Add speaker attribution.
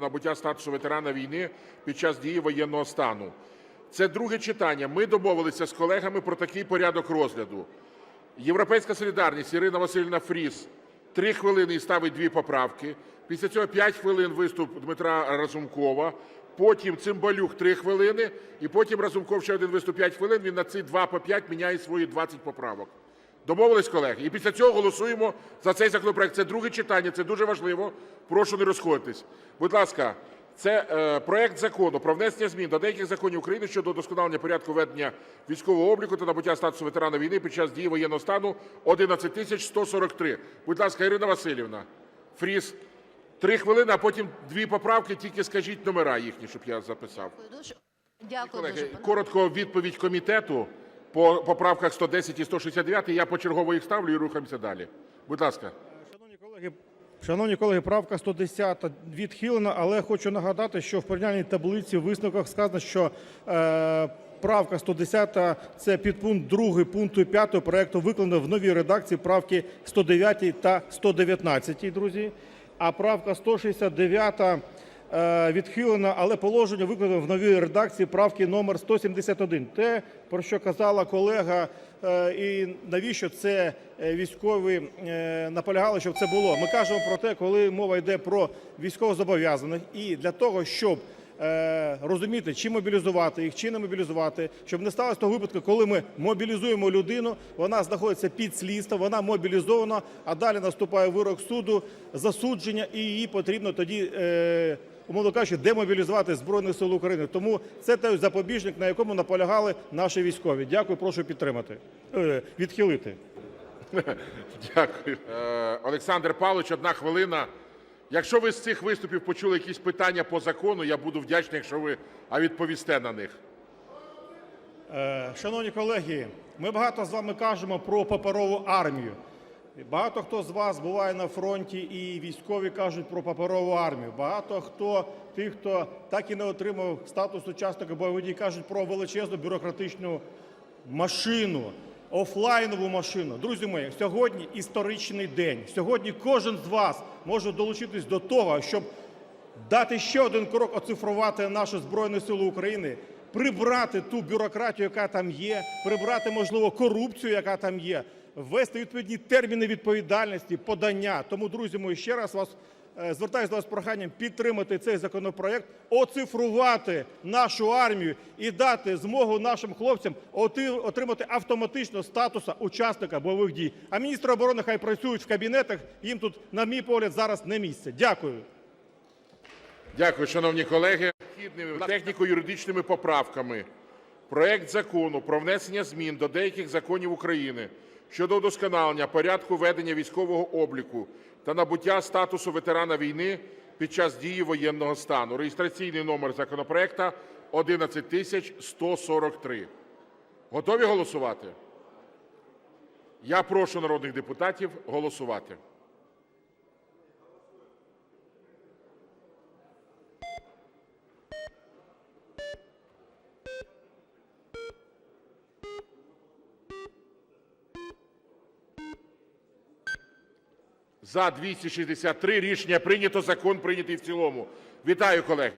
Speaker 1: набуття статусу ветерана війни під час дії воєнного стану. Це друге читання. Ми домовилися з колегами про такий порядок розгляду. Європейська солідарність Ірина Васильівна Фріс 3 хвилини і ставить дві поправки. Після цього 5 хвилин виступ Дмитра Разумкова. Потім Цимбалюк 3 хвилини, і потім Разумков ще один виступ 5 хвилин. Він на ці 2 по 5 міняє свої 20 поправок. Домовились, колеги? І після цього голосуємо за цей законопроект. Це друге читання, це дуже важливо. Прошу не розходитись. Будь ласка, це е, проект закону про внесення змін до деяких законів України щодо удосконалення порядку ведення військового обліку та набуття статусу ветерана війни під час дії воєнного стану 11143. Будь ласка, Ірина Васильівна, Фріс, три хвилини, а потім дві поправки, тільки скажіть номера їхні, щоб я записав.
Speaker 2: Дуже дякую.
Speaker 1: Колеги,
Speaker 2: пане.
Speaker 1: коротко відповідь комітету по поправках 110 і 169. Я почергово їх ставлю і рухаємося далі. Будь ласка.
Speaker 3: Шановні колеги, шановні колеги, правка 110 відхилена, але хочу нагадати, що в порівняльній таблиці в висновках сказано, що е, правка 110 – це підпункт 2 пункту 5 проекту викладено в новій редакції правки 109 та 119, друзі. А правка 169 е, відхилена, але положення викладено в новій редакції правки номер 171. Те, про що казала колега, е, і навіщо це е, військові наполягали, щоб це було. Ми кажемо про те, коли мова йде про військовозобов'язаних, і для того, щоб розуміти, чи мобілізувати їх, чи не мобілізувати, щоб не сталося того випадку, коли ми мобілізуємо людину, вона знаходиться під слідством, вона мобілізована, а далі наступає вирок суду, засудження, і її потрібно тоді. Умовно кажучи, демобілізувати Збройних сил України. Тому це той запобіжник, на якому наполягали наші військові. Дякую, прошу підтримати. Е, відхилити.
Speaker 1: Дякую. Е, Олександр Павлович, одна хвилина. Якщо ви з цих виступів почули якісь питання по закону, я буду вдячний, якщо ви а, відповісте на них.
Speaker 3: Е, Шановні колеги, ми багато з вами кажемо про паперову армію. Багато хто з вас буває на фронті, і військові кажуть про паперову армію. Багато хто тих, хто так і не отримав статус учасника бойових дій, кажуть про величезну бюрократичну машину, офлайнову машину. Друзі мої, сьогодні історичний день. Сьогодні кожен з вас може долучитись до того, щоб дати ще один крок оцифрувати наші Збройні Сили України, прибрати ту бюрократію, яка там є, прибрати, можливо, корупцію, яка там є, ввести відповідні терміни відповідальності, подання. Тому, друзі мої, ще раз вас е, звертаюся до вас з проханням підтримати цей законопроект, оцифрувати нашу армію і дати змогу нашим хлопцям отримати автоматично статуса учасника бойових дій. А міністри оборони хай працюють в кабінетах, їм тут, на мій погляд, зараз не місце. Дякую.
Speaker 1: Дякую, шановні колеги. Техніко-юридичними поправками проект закону про внесення змін до деяких законів України щодо удосконалення порядку ведення військового обліку та набуття статусу ветерана війни під час дії воєнного стану. Реєстраційний номер законопроекту 11143. Готові голосувати? Я прошу народних депутатів голосувати. За 263 рішення прийнято. Закон прийнятий в цілому. Вітаю, колеги.